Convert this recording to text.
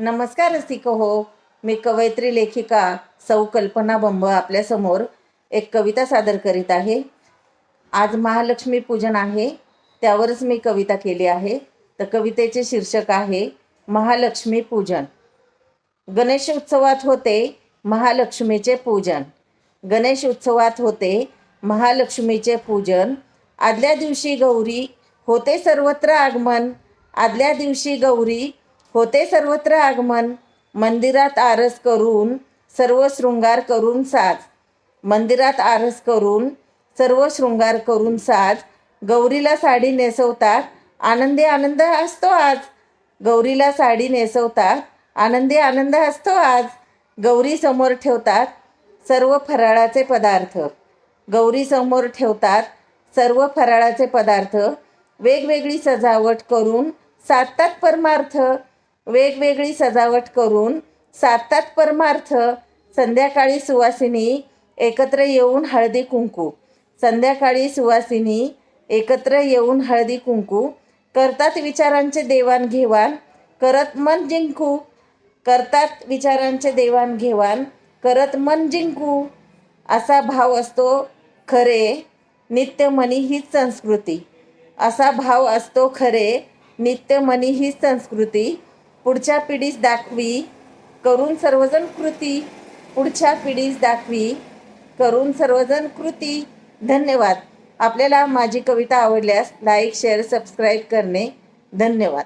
नमस्कार रसिक हो. मी कवयित्री लेखिका सौ कल्पना बंब आपल्यासमोर एक कविता सादर करीत आहे. आज महालक्ष्मी पूजन आहे. त्यावरच मी कविता केली आहे. तर कवितेचे शीर्षक आहे महालक्ष्मी पूजन. गणेश उत्सवात होते महालक्ष्मीचे पूजन. गणेश उत्सवात होते महालक्ष्मीचे पूजन. आदल्या दिवशी गौरी होते सर्वत्र आगमन. आदल्या दिवशी गौरी होते सर्वत्र आगमन मंदिरात आरस करून सर्व शृंगार करून साज. मंदिरात आरस करून सर्व शृंगार करून साज. गौरीला साडी नेसवतात आनंदी आनंद असतो आज. गौरीला साडी नेसवतात आनंदी आनंद असतो आज. गौरी समोर ठेवतात सर्व फराळाचे पदार्थ. गौरी समोर ठेवतात सर्व फराळाचे पदार्थ. वेगवेगळी सजावट करून साधतात परमार्थ. वेगवेगळी सजावट करून साधतात परमार्थ संध्याकाळी सुवासिनी एकत्र येऊन हळदी कुंकू. संध्याकाळी सुवासिनी एकत्र येऊन हळदी कुंकू. करतात विचारांचे देवाणघेवाण करत मन जिंकू. करतात विचारांचे देवाणघेवाण करत मन जिंकू. असा भाव असतो खरे. नित्यमनी हीच संस्कृती. असा भाव असतो खरे. नित्यमनी हीच संस्कृती. पुढच्या पिढीस दाखवी करून सर्वजण कृती. पुढच्या पिढीस दाखवी करून सर्वजण कृती. धन्यवाद. आपल्याला माझी कविता आवडल्यास लाईक शेअर सबस्क्राईब करणे. धन्यवाद.